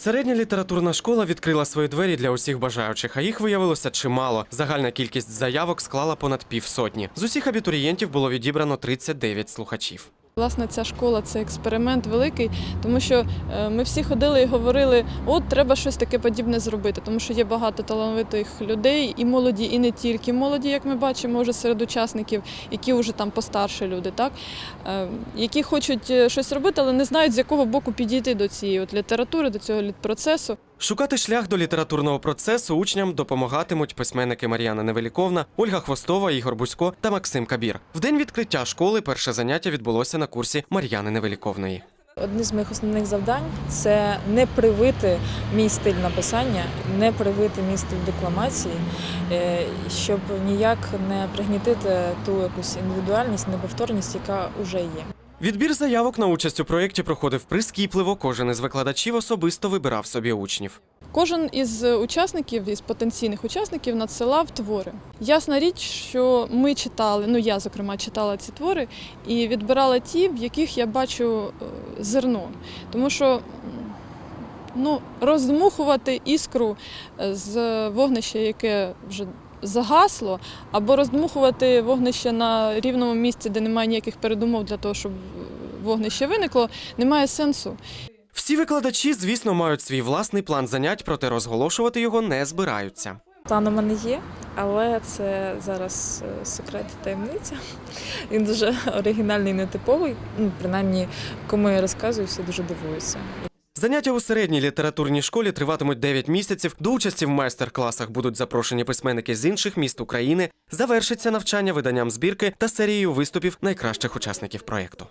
Середня літературна школа відкрила свої двері для усіх бажаючих, а їх виявилося чимало. Загальна кількість заявок склала понад півсотні. З усіх абітурієнтів було відібрано 39 слухачів. Власне, ця школа це експеримент великий, тому що е, ми всі ходили і говорили, от треба щось таке подібне зробити, тому що є багато талановитих людей, і молоді, і не тільки молоді, як ми бачимо вже серед учасників, які вже там постарші люди, так е, які хочуть е, щось робити, але не знають з якого боку підійти до цієї от літератури, до цього процесу. Шукати шлях до літературного процесу учням допомагатимуть письменники Мар'яна Невеліковна, Ольга Хвостова, Ігор Бусько та Максим Кабір. В день відкриття школи перше заняття відбулося на курсі Мар'яни Невеліковної. Одне з моїх основних завдань це не привити мій стиль написання, не привити мій стиль декламації, е, щоб ніяк не пригнітити ту якусь індивідуальність, неповторність, яка вже є. Відбір заявок на участь у проєкті проходив прискіпливо. Кожен із викладачів особисто вибирав собі учнів. Кожен із учасників, із потенційних учасників надсилав твори. Ясна річ, що ми читали, ну я зокрема читала ці твори і відбирала ті, в яких я бачу е, зерно. Тому що ну, роздмухувати іскру е, з вогнища, яке вже загасло, або роздмухувати вогнище на рівному місці, де немає ніяких передумов для того, щоб вогнище виникло, немає сенсу. Всі викладачі, звісно, мають свій власний план занять, проте розголошувати його не збираються. План у мене є, але це зараз е, секрет і таємниця. Він дуже оригінальний, нетиповий. Ну, принаймні, кому я розказую, всі дуже дивуються. Заняття у середній літературній школі триватимуть 9 місяців. До участі в майстер-класах будуть запрошені письменники з інших міст України. Завершиться навчання виданням збірки та серією виступів найкращих учасників проєкту.